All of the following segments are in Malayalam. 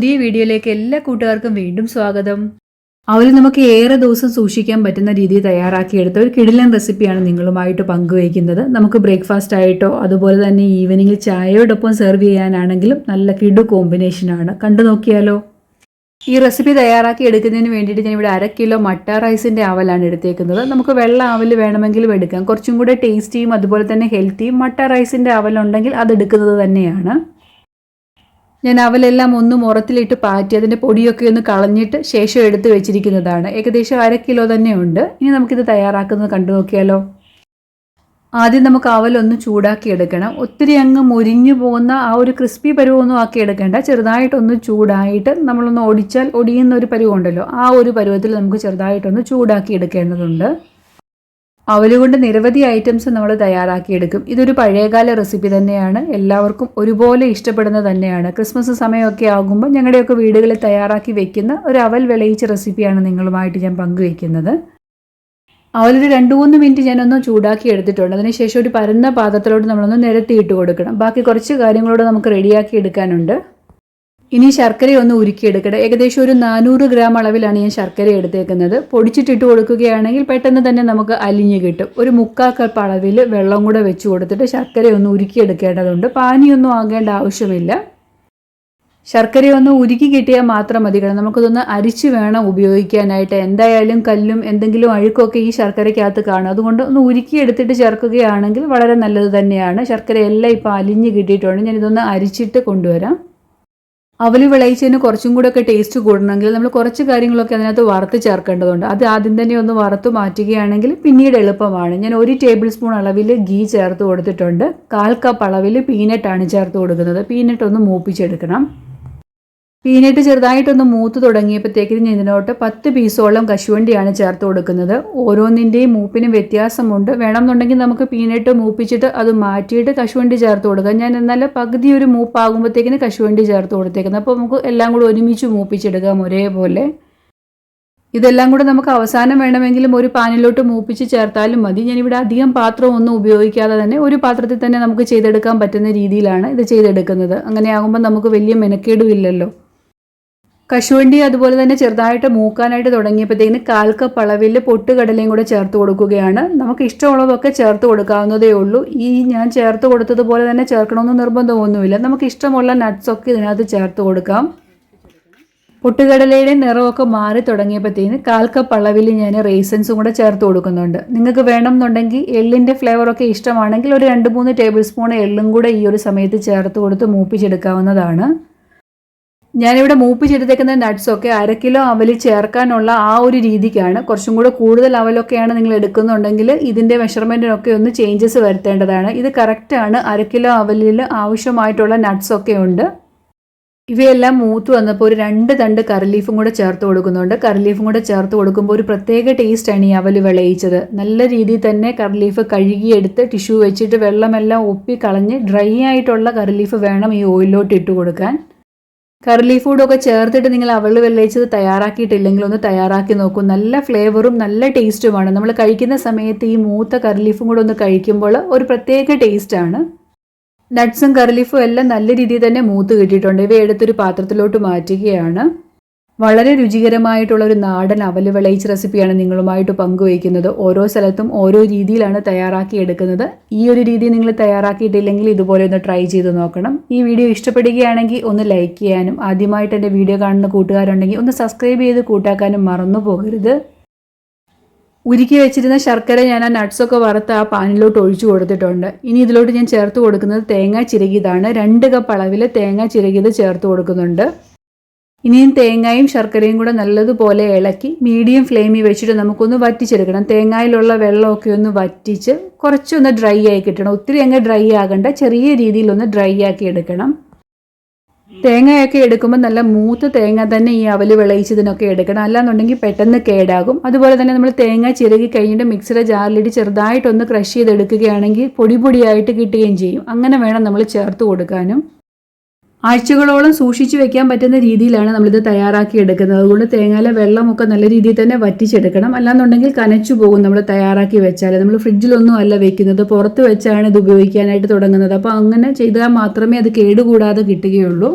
പുതിയ വീഡിയോയിലേക്ക് എല്ലാ കൂട്ടുകാർക്കും വീണ്ടും സ്വാഗതം. അവർ നമുക്ക് ഏറെ ദിവസം സൂക്ഷിക്കാൻ പറ്റുന്ന രീതിയിൽ തയ്യാറാക്കിയെടുത്ത ഒരു കിടിലൻ റെസിപ്പിയാണ് നിങ്ങളുമായിട്ട് പങ്കുവയ്ക്കുന്നത്. നമുക്ക് ബ്രേക്ക്ഫാസ്റ്റ് ആയിട്ടോ അതുപോലെ തന്നെ ഈവനിങ്ങിൽ ചായയോടൊപ്പം സെർവ് ചെയ്യാനാണെങ്കിലും നല്ല കിടു കോമ്പിനേഷനാണ് കണ്ടു നോക്കിയാലോ? ഈ റെസിപ്പി തയ്യാറാക്കി എടുക്കുന്നതിന് വേണ്ടിയിട്ട് ഞാൻ ഇവിടെ അര കിലോ മട്ട റൈസിന്റെ അവലാണ് എടുത്തേക്കുന്നത്. നമുക്ക് വെള്ള അവൽ വേണമെങ്കിലും എടുക്കാം. കുറച്ചും കൂടെ ടേസ്റ്റിയും അതുപോലെ തന്നെ ഹെൽത്തിയും മട്ട റൈസിന്റെ അവലുണ്ടെങ്കിൽ അത് എടുക്കുന്നത് തന്നെയാണ്. ഞാൻ അവലെല്ലാം ഒന്ന് മുറത്തിലിട്ട് പാറ്റി അതിന്റെ പൊടിയൊക്കെ ഒന്ന് കളഞ്ഞിട്ട് ശേഷം എടുത്ത് വെച്ചിരിക്കുന്നതാണ്. ഏകദേശം അര കിലോ തന്നെ ഉണ്ട് ഇനി നമുക്കിത് തയ്യാറാക്കുന്നത് കണ്ടു നോക്കിയാലോ? ആദ്യം നമുക്ക് അവലൊന്ന് ചൂടാക്കി എടുക്കണം. ഒത്തിരി അങ്ങ് മുരിഞ്ഞു പോകുന്ന ആ ഒരു ക്രിസ്പി പരുവൊന്നും ആക്കി എടുക്കേണ്ട. ചെറുതായിട്ടൊന്ന് ചൂടായിട്ട് നമ്മളൊന്ന് ഒടിച്ചാൽ ഒടിയുന്ന ഒരു പരുവമുണ്ടല്ലോ ആ ഒരു പരുവത്തിൽ നമുക്ക് ചെറുതായിട്ടൊന്ന് ചൂടാക്കി എടുക്കേണ്ടതുണ്ട്. അവലുകൊണ്ട് നിരവധി ഐറ്റംസ് നമ്മൾ തയ്യാറാക്കിയെടുക്കും. ഇതൊരു പഴയകാല റെസിപ്പി തന്നെയാണ്. എല്ലാവർക്കും ഒരുപോലെ ഇഷ്ടപ്പെടുന്നത് തന്നെയാണ്. ക്രിസ്മസ് സമയമൊക്കെ ആകുമ്പോൾ ഞങ്ങളുടെയൊക്കെ വീടുകളിൽ തയ്യാറാക്കി വെക്കുന്ന ഒരു അവൽ വിളയിച്ച റെസിപ്പിയാണ് നിങ്ങളുമായിട്ട് ഞാൻ പങ്കുവെക്കുന്നത്. അവലൊരു രണ്ട് മൂന്ന് മിനിറ്റ് ഞാനൊന്ന് ചൂടാക്കി എടുത്തിട്ടുണ്ട്. അതിനുശേഷം ഒരു പരന്ന പാത്രത്തിലോട്ട് നമ്മളൊന്ന് നിരത്തിയിട്ട് കൊടുക്കണം. ബാക്കി കുറച്ച് കാര്യങ്ങളോട് നമുക്ക് റെഡിയാക്കി എടുക്കാനുണ്ട്. ഇനി ശർക്കര ഒന്ന് ഉരുക്കിയെടുക്കണം ഏകദേശം ഒരു നാനൂറ് ഗ്രാം അളവിലാണ് ഞാൻ ശർക്കര എടുത്തേക്കുന്നത്. പൊടിച്ചിട്ടിട്ട് കൊടുക്കുകയാണെങ്കിൽ പെട്ടെന്ന് തന്നെ നമുക്ക് അലിഞ്ഞു കിട്ടും. ഒരു മുക്കാൽ കപ്പ് അളവിൽ വെള്ളം കൂടെ വെച്ച് കൊടുത്തിട്ട് ശർക്കര ഒന്ന് ഉരുക്കിയെടുക്കേണ്ടതുണ്ട്. പാനിയൊന്നും ആകേണ്ട ആവശ്യമില്ല. ശർക്കര ഒന്ന് ഉരുക്കി കിട്ടിയാൽ മാത്രം മതി കാരണം നമുക്കതൊന്ന് അരിച്ച് വേണം ഉപയോഗിക്കാനായിട്ട്. എന്തായാലും കല്ലും എന്തെങ്കിലും അഴുക്കൊക്കെ ഈ ശർക്കരയ്ക്കകത്ത് കാണും. അതുകൊണ്ട് ഒന്ന് ഉരുക്കി എടുത്തിട്ട് ചേർക്കുകയാണെങ്കിൽ വളരെ നല്ലത് തന്നെയാണ്. ശർക്കരയെല്ലാം ഇപ്പോൾ അലിഞ്ഞ് കിട്ടിയിട്ടുണ്ട്. ഞാനിതൊന്ന് അരിച്ചിട്ട് കൊണ്ടുവരാം. അവൽ വിളയിച്ചതിന് കുറച്ചും കൂടെ ഒക്കെ ടേസ്റ്റ് കൂടണമെങ്കിൽ നമ്മൾ കുറച്ച് കാര്യങ്ങളൊക്കെ അതിനകത്ത് വറുത്ത് ചേർക്കേണ്ടതുണ്ട്. അത് ആദ്യം തന്നെ ഒന്ന് വറുത്ത് മാറ്റുകയാണെങ്കിൽ പിന്നീട് എളുപ്പമാണ്. ഞാൻ ഒരു ടേബിൾ സ്പൂൺ അളവിൽ ഗീ ചേർത്ത് കൊടുത്തിട്ടുണ്ട്. കാൽ കപ്പ് അളവിൽ പീനട്ടാണ് ചേർത്ത് കൊടുക്കുന്നത്. പീനട്ട് ഒന്ന് മൂപ്പിച്ചെടുക്കണം. പീനട്ട് ചെറുതായിട്ടൊന്ന് മൂത്ത് തുടങ്ങിയപ്പോഴത്തേക്കും ഞാൻ ഇതിനോട്ട് പത്ത് പീസോളം കശുവണ്ടിയാണ് ചേർത്ത് കൊടുക്കുന്നത്. ഓരോന്നിന്റെയും മൂപ്പിനും വ്യത്യാസമുണ്ട്. വേണമെന്നുണ്ടെങ്കിൽ നമുക്ക് പീനട്ട് മൂപ്പിച്ചിട്ട് അത് മാറ്റിയിട്ട് കശുവണ്ടി ചേർത്ത് കൊടുക്കാം. ഞാൻ എന്നാൽ പകുതി ഒരു മൂപ്പാകുമ്പോഴത്തേക്കിന് കശുവണ്ടി ചേർത്ത് കൊടുത്തേക്കുന്നത്. അപ്പോൾ നമുക്ക് എല്ലാം കൂടി ഒരുമിച്ച് മൂപ്പിച്ചെടുക്കാം ഒരേപോലെ. ഇതെല്ലാം കൂടെ നമുക്ക് അവസാനം വേണമെങ്കിലും ഒരു പാനിലോട്ട് മൂപ്പിച്ച് ചേർത്താലും മതി. ഞാനിവിടെ അധികം പാത്രം ഒന്നും ഉപയോഗിക്കാതെ തന്നെ ഒരു പാത്രത്തിൽ തന്നെ നമുക്ക് ചെയ്തെടുക്കാൻ പറ്റുന്ന രീതിയിലാണ് ഇത് ചെയ്തെടുക്കുന്നത്. അങ്ങനെയാകുമ്പോൾ നമുക്ക് വലിയ മെനക്കേടും ഇല്ലല്ലോ. കശുവണ്ടി അതുപോലെ തന്നെ ചെറുതായിട്ട് മൂക്കാനായിട്ട് തുടങ്ങിയപ്പോഴത്തേക്കിന് കാൽ കപ്പ് അളവിൽ പൊട്ടുകടലയും കൂടെ ചേർത്ത് കൊടുക്കുകയാണ്. നമുക്ക് ഇഷ്ടമുള്ളതൊക്കെ ചേർത്ത് കൊടുക്കാവുന്നതേ ഉള്ളൂ. ഈ ഞാൻ ചേർത്ത് കൊടുത്തതുപോലെ തന്നെ ചേർക്കണമെന്ന് നിർബന്ധമൊന്നുമില്ല. നമുക്ക് ഇഷ്ടമുള്ള നട്ട്സൊക്കെ ഇതിനകത്ത് ചേർത്ത് കൊടുക്കാം. പൊട്ടുകടലയുടെ നിറമൊക്കെ മാറി തുടങ്ങിയപ്പോഴത്തേന് കാൽ കപ്പ് അളവിൽ ഞാൻ റേസൻസും കൂടെ ചേർത്ത് കൊടുക്കുന്നുണ്ട്. നിങ്ങൾക്ക് വേണമെന്നുണ്ടെങ്കിൽ എള്ളിന്റെ ഫ്ലേവറൊക്കെ ഇഷ്ടമാണെങ്കിൽ ഒരു രണ്ട് മൂന്ന് ടേബിൾ സ്പൂൺ എള്ളും കൂടെ ഈ ഒരു സമയത്ത് ചേർത്ത് കൊടുത്ത് മൂപ്പിച്ചെടുക്കാവുന്നതാണ്. ഞാനിവിടെ മൂപ്പിച്ചെടുത്തേക്കുന്ന നട്ട്സൊക്കെ അര കിലോ അവലിൽ ചേർക്കാനുള്ള ആ ഒരു രീതിക്കാണ്. കുറച്ചും കൂടെ കൂടുതൽ അവലൊക്കെയാണ് നിങ്ങൾ എടുക്കുന്നുണ്ടെങ്കിൽ ഇതിന്റെ മെഷർമെന്റിനൊക്കെ ഒന്ന് ചേഞ്ചസ് വരുത്തേണ്ടതാണ്. ഇത് കറക്റ്റാണ് അര കിലോ അവലിൽ ആവശ്യമായിട്ടുള്ള നട്ട്സൊക്കെ ഉണ്ട്. ഇവയെല്ലാം മൂത്ത് വന്നപ്പോൾ ഒരു രണ്ട് തണ്ട് കറിലീഫും കൂടെ ചേർത്ത് കൊടുക്കുന്നുണ്ട്. കറിലീഫും കൂടെ ചേർത്ത് കൊടുക്കുമ്പോൾ ഒരു പ്രത്യേക ടേസ്റ്റാണ് ഈ അവൽ വിളയിച്ചത്. നല്ല രീതിയിൽ തന്നെ കറിലീഫ് കഴുകിയെടുത്ത് ടിഷ്യൂ വെച്ചിട്ട് വെള്ളമെല്ലാം ഒപ്പി കളഞ്ഞ് ഡ്രൈ ആയിട്ടുള്ള കറിലീഫ് വേണം ഈ ഓയിലോട്ട് ഇട്ട് കൊടുക്കാൻ. കർലി ഒക്കെ ചേർത്തിട്ട് നിങ്ങൾ അവൾ വെള്ളയിച്ചത് തയ്യാറാക്കിയിട്ടില്ലെങ്കിൽ ഒന്ന് തയ്യാറാക്കി നോക്കൂ. നല്ല ഫ്ലേവറും നല്ല ടേസ്റ്റുമാണ്. നമ്മൾ കഴിക്കുന്ന സമയത്ത് ഈ മൂത്ത കർലീഫും കൂടെ ഒന്ന് കഴിക്കുമ്പോൾ ഒരു പ്രത്യേക ടേസ്റ്റാണ്. നട്ട്സും കർലീഫും എല്ലാം നല്ല രീതിയിൽ തന്നെ മൂത്ത് കിട്ടിയിട്ടുണ്ട്. ഇവ എടുത്തൊരു പാത്രത്തിലോട്ട് മാറ്റുകയാണ്. വളരെ രുചികരമായിട്ടുള്ള ഒരു നാടൻ അവൽ വിളയിച്ച റെസിപ്പിയാണ് നിങ്ങളുമായിട്ട് പങ്കുവയ്ക്കുന്നത്. ഓരോ സ്ഥലത്തും ഓരോ രീതിയിലാണ് തയ്യാറാക്കി എടുക്കുന്നത്. ഈ ഒരു രീതി നിങ്ങൾ തയ്യാറാക്കിയിട്ടില്ലെങ്കിൽ ഇതുപോലെ ഒന്ന് ട്രൈ ചെയ്ത് നോക്കണം. ഈ വീഡിയോ ഇഷ്ടപ്പെടുകയാണെങ്കിൽ ഒന്ന് ലൈക്ക് ചെയ്യാനും ആദ്യമായിട്ട് എന്റെ വീഡിയോ കാണുന്ന കൂട്ടുകാരുണ്ടെങ്കിൽ ഒന്ന് സബ്സ്ക്രൈബ് ചെയ്ത് കൂട്ടാക്കാനും മറന്നു പോകരുത്. ഉരുക്കി വെച്ചിരുന്ന ശർക്കര ഞാൻ ആ നട്ട്സൊക്കെ വറുത്ത് ആ പാനിലോട്ട് ഒഴിച്ചു കൊടുത്തിട്ടുണ്ട്. ഇനി ഇതിലോട്ട് ഞാൻ ചേർത്ത് കൊടുക്കുന്നത് തേങ്ങ ചിരകിയതാണ്. രണ്ട് കപ്പ് അളവിൽ തേങ്ങ ചിരകിയത് ചേർത്ത് കൊടുക്കുന്നുണ്ട്. ഇനിയും തേങ്ങയും ശർക്കരയും കൂടെ നല്ലതുപോലെ ഇളക്കി മീഡിയം ഫ്ലെയിമിൽ വെച്ചിട്ട് നമുക്കൊന്ന് വറ്റിച്ചെടുക്കണം. തേങ്ങയിലുള്ള വെള്ളമൊക്കെ ഒന്ന് വറ്റിച്ച് കുറച്ചൊന്ന് ഡ്രൈ ആയി കിട്ടണം. ഒത്തിരി അങ്ങ് ഡ്രൈ ആകണ്ട. ചെറിയ രീതിയിലൊന്ന് ഡ്രൈ ആക്കി എടുക്കണം. തേങ്ങയൊക്കെ എടുക്കുമ്പോൾ നല്ല മൂത്ത തേങ്ങ തന്നെ ഈ അവൽ വിളയിച്ചതിനൊക്കെ എടുക്കണം. അല്ലാന്നുണ്ടെങ്കിൽ പെട്ടെന്ന് കേടാകും. അതുപോലെ തന്നെ നമ്മൾ തേങ്ങ ചിരകി കഴിഞ്ഞിട്ട് മിക്സിയുടെ ജാറിലിട്ട് ചെറുതായിട്ടൊന്ന് ക്രഷ് ചെയ്തെടുക്കുകയാണെങ്കിൽ പൊടി പൊടിയായിട്ട് കിട്ടുകയും ചെയ്യും. അങ്ങനെ വേണം നമ്മൾ ചേർത്ത് കൊടുക്കാനും. ആഴ്ചകളോളം സൂക്ഷിച്ചു വെക്കാൻ പറ്റുന്ന രീതിയിലാണ് നമ്മളിത് തയ്യാറാക്കി എടുക്കുന്നത്. അതുകൊണ്ട് തേങ്ങയിലെ വെള്ളമൊക്കെ നല്ല രീതിയിൽ തന്നെ വറ്റിച്ചെടുക്കണം. അല്ലാന്നുണ്ടെങ്കിൽ കനച്ചു പോകും നമ്മൾ തയ്യാറാക്കി വെച്ചാൽ നമ്മൾ ഫ്രിഡ്ജിലൊന്നും അല്ല വെക്കുന്നത്. പുറത്ത് വെച്ചാണ് ഇത് ഉപയോഗിക്കാനായിട്ട് തുടങ്ങുന്നത്. അപ്പോൾ അങ്ങനെ ചെയ്താൽ മാത്രമേ അത് കേടുകൂടാതെ കിട്ടുകയുള്ളൂ.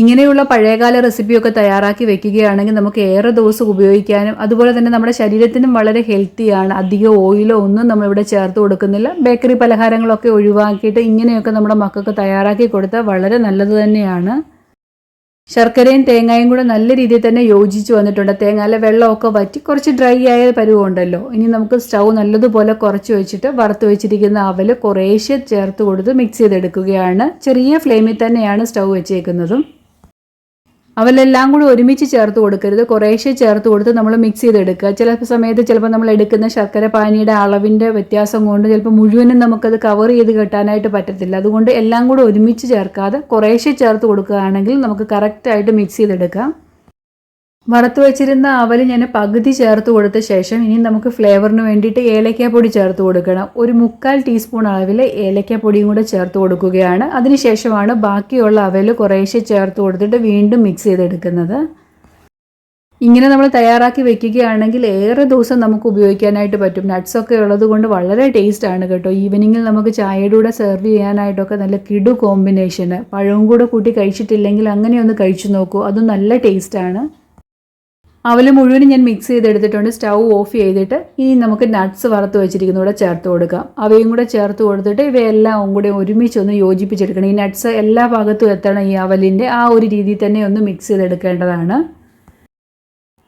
ഇങ്ങനെയുള്ള പഴയകാല റെസിപ്പിയൊക്കെ തയ്യാറാക്കി വെക്കുകയാണെങ്കിൽ നമുക്ക് ഏറെ ദിവസം ഉപയോഗിക്കാനും അതുപോലെ തന്നെ നമ്മുടെ ശരീരത്തിനും വളരെ ഹെൽത്തിയാണ് അധികം ഓയിലോ ഒന്നും നമ്മളിവിടെ ചേർത്ത് കൊടുക്കുന്നില്ല. ബേക്കറി പലഹാരങ്ങളൊക്കെ ഒഴിവാക്കിയിട്ട് ഇങ്ങനെയൊക്കെ നമ്മുടെ മക്കൾക്ക് തയ്യാറാക്കി കൊടുത്താൽ വളരെ നല്ലത് തന്നെയാണ്. ശർക്കരയും തേങ്ങയും കൂടെ നല്ല രീതിയിൽ തന്നെ യോജിച്ച് വന്നിട്ടുണ്ട്. തേങ്ങയിലെ വെള്ളമൊക്കെ വറ്റി കുറച്ച് ഡ്രൈ ആയ പരുവുണ്ടല്ലോ. ഇനി നമുക്ക് സ്റ്റൗ നല്ലതുപോലെ കുറച്ച് വെച്ചിട്ട് വറുത്ത് വെച്ചിരിക്കുന്ന അവൽ കുറേശ്ശെ ചേർത്ത് കൊടുത്ത് മിക്സ് ചെയ്തെടുക്കുകയാണ്. ചെറിയ ഫ്ലെയിമിൽ തന്നെയാണ് സ്റ്റൗ വെച്ചേക്കുന്നതും. അവലെല്ലാം കൂടി ഒരുമിച്ച് ചേർത്ത് കൊടുക്കരുത്. കുറേശ്ശെ ചേർത്ത് കൊടുത്ത് നമ്മൾ മിക്സ് ചെയ്തെടുക്കുക. ചില സമയത്ത് ചിലപ്പോൾ നമ്മൾ എടുക്കുന്ന ശർക്കര പാനിയുടെ അളവിന്റെ വ്യത്യാസം കൊണ്ട് ചിലപ്പോൾ മുഴുവനും നമുക്കത് കവർ ചെയ്ത് കിട്ടാനായിട്ട് പറ്റത്തില്ല. അതുകൊണ്ട് എല്ലാം കൂടി ഒരുമിച്ച് ചേർക്കാതെ കുറേശ്ശെ ചേർത്ത് കൊടുക്കുകയാണെങ്കിൽ നമുക്ക് കറക്റ്റായിട്ട് മിക്സ് ചെയ്തെടുക്കാം. വറുത്ത് വെച്ചിരുന്ന അവൽ ഞാൻ പകുതി ചേർത്ത് കൊടുത്ത ശേഷം ഇനി നമുക്ക് ഫ്ലേവറിന് വേണ്ടിയിട്ട് ഏലക്കാപ്പൊടി ചേർത്ത് കൊടുക്കണം. ഒരു മുക്കാൽ ടീസ്പൂൺ അളവിൽ ഏലക്കാപ്പൊടിയും കൂടെ ചേർത്ത് കൊടുക്കുകയാണ്. അതിനുശേഷമാണ് ബാക്കിയുള്ള അവൽ കുറേശ്ശെ ചേർത്ത് കൊടുത്തിട്ട് വീണ്ടും മിക്സ് ചെയ്തെടുക്കുന്നത്. ഇങ്ങനെ നമ്മൾ തയ്യാറാക്കി വെക്കുകയാണെങ്കിൽ ഏറെ ദിവസം നമുക്ക് ഉപയോഗിക്കാനായിട്ട് പറ്റും. നട്ട്സ് ഒക്കെ ഉള്ളത് കൊണ്ട് വളരെ ടേസ്റ്റ് ആണ് കേട്ടോ. ഈവനിങ്ങിൽ നമുക്ക് ചായയുടെ കൂടെ സെർവ് ചെയ്യാനായിട്ടൊക്കെ നല്ല കിടു കോമ്പിനേഷന് പഴവും കൂടെ കൂട്ടി കഴിച്ചിട്ടില്ലെങ്കിൽ അങ്ങനെ ഒന്ന് കഴിച്ചു നോക്കൂ. അതും നല്ല ടേസ്റ്റാണ് അവൽ മുഴുവനും ഞാൻ മിക്സ് ചെയ്തെടുത്തിട്ടുണ്ട്. സ്റ്റൗ ഓഫ് ചെയ്തിട്ട് ഇനി നമുക്ക് നട്ട്സ് വറുത്ത് വെച്ചിരിക്കുന്ന കൂടെ ചേർത്ത് കൊടുക്കാം. അവയും കൂടെ ചേർത്ത് കൊടുത്തിട്ട് ഇവയെല്ലാം കൂടെ ഒരുമിച്ച് ഒന്ന് യോജിപ്പിച്ചെടുക്കണം. ഈ നട്ട്സ് എല്ലാ ഭാഗത്തും എത്തണം ഈ അവലിന്റെ ആ ഒരു രീതിയിൽ തന്നെ ഒന്ന് മിക്സ് ചെയ്തെടുക്കേണ്ടതാണ്.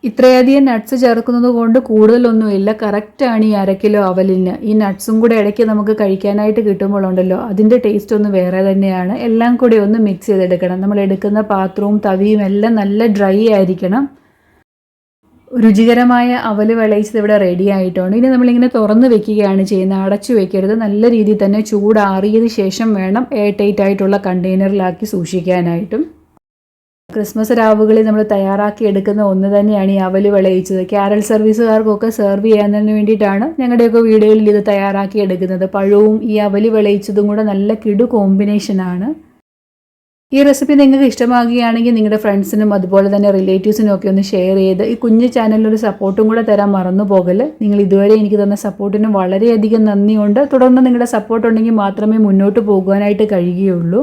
ഇത്രയധികം നട്ട്സ് ചേർക്കുന്നത് കൊണ്ട് കൂടുതലൊന്നുമില്ല. കറക്റ്റാണ് ഈ അര കിലോ അവലിന്. ഈ നട്ട്സും കൂടെ ഇടയ്ക്ക് നമുക്ക് കഴിക്കാനായിട്ട് കിട്ടുമ്പോഴുണ്ടല്ലോ അതിന്റെ ടേസ്റ്റ് ഒന്ന് വേറെ തന്നെയാണ്. എല്ലാം കൂടി ഒന്ന് മിക്സ് ചെയ്തെടുക്കണം. നമ്മൾ എടുക്കുന്ന പാത്രവും തവിയും എല്ലാം നല്ല ഡ്രൈ ആയിരിക്കണം. രുചികരമായ അവൽ വിളയിച്ചത് ഇവിടെ റെഡി ആയിട്ടുണ്ട്. ഇനി നമ്മളിങ്ങനെ തുറന്ന് വെക്കുകയാണ് ചെയ്യുന്നത്. അടച്ചു വെക്കരുത്. നല്ല രീതിയിൽ തന്നെ ചൂടാറിയതിന് ശേഷം വേണം എയർ ടൈറ്റ് ആയിട്ടുള്ള കണ്ടെയ്നറിലാക്കി സൂക്ഷിക്കാനായിട്ടും. ക്രിസ്മസ് രാവുകളിൽ നമ്മൾ തയ്യാറാക്കി എടുക്കുന്ന ഒന്ന് തന്നെയാണ് ഈ അവൽ വിളയിച്ചത്. കാരൽ സർവീസുകാർക്കൊക്കെ സെർവ് ചെയ്യാനതിന് വേണ്ടിയിട്ടാണ് ഞങ്ങളുടെയൊക്കെ വീടുകളിൽ ഇത് തയ്യാറാക്കി എടുക്കുന്നത്. പഴവും ഈ അവൽ വിളയിച്ചതും കൂടെ നല്ല കിടു കോമ്പിനേഷനാണ് ഈ റെസിപ്പി നിങ്ങൾക്ക് ഇഷ്ടമാകുകയാണെങ്കിൽ നിങ്ങളുടെ ഫ്രണ്ട്സിനും അതുപോലെ തന്നെ റിലേറ്റീവ്സിനും ഒക്കെ ഒന്ന് ഷെയർ ചെയ്ത് ഈ കുഞ്ഞു ചാനലിലൊരു സപ്പോർട്ടും കൂടെ തരാൻ മറന്നു പോകൽ. നിങ്ങൾ ഇതുവരെ എനിക്ക് തന്ന സപ്പോർട്ടിന് വളരെയധികം നന്ദിയുണ്ട്. തുടർന്ന് നിങ്ങളുടെ സപ്പോർട്ട് ഉണ്ടെങ്കിൽ മാത്രമേ മുന്നോട്ട് പോകുവാനായിട്ട് കഴിയുകയുള്ളൂ.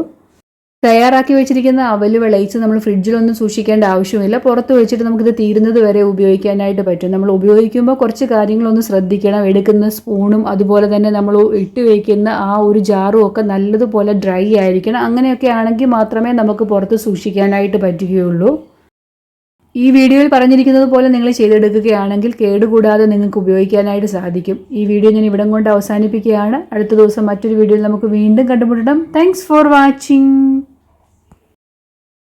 തയ്യാറാക്കി വെച്ചിരിക്കുന്ന അവൽ വിളയിച്ച് നമ്മൾ ഫ്രിഡ്ജിലൊന്നും സൂക്ഷിക്കേണ്ട ആവശ്യമില്ല. പുറത്ത് വെച്ചിട്ട് നമുക്കിത് തീരുന്നത് വരെ ഉപയോഗിക്കാനായിട്ട് പറ്റും. നമ്മൾ ഉപയോഗിക്കുമ്പോൾ കുറച്ച് കാര്യങ്ങളൊന്ന് ശ്രദ്ധിക്കണം. എടുക്കുന്ന സ്പൂണും അതുപോലെ തന്നെ നമ്മൾ ഇട്ട് വയ്ക്കുന്ന ആ ഒരു ജാറും ഒക്കെ നല്ലതുപോലെ ഡ്രൈ ആയിരിക്കണം. അങ്ങനെയൊക്കെ ആണെങ്കിൽ മാത്രമേ നമുക്ക് പുറത്ത് സൂക്ഷിക്കാനായിട്ട് പറ്റുകയുള്ളൂ. ഈ വീഡിയോയിൽ പറഞ്ഞിരിക്കുന്നത് പോലെ നിങ്ങൾ ചെയ്തെടുക്കുകയാണെങ്കിൽ കേടുകൂടാതെ നിങ്ങൾക്ക് ഉപയോഗിക്കാനായിട്ട് സാധിക്കും. ഈ വീഡിയോ ഞാൻ ഇവിടം കൊണ്ട് അവസാനിപ്പിക്കുകയാണ്. അടുത്ത ദിവസം മറ്റൊരു വീഡിയോയിൽ നമുക്ക് വീണ്ടും കണ്ടുമുട്ടണം. Thanks for watching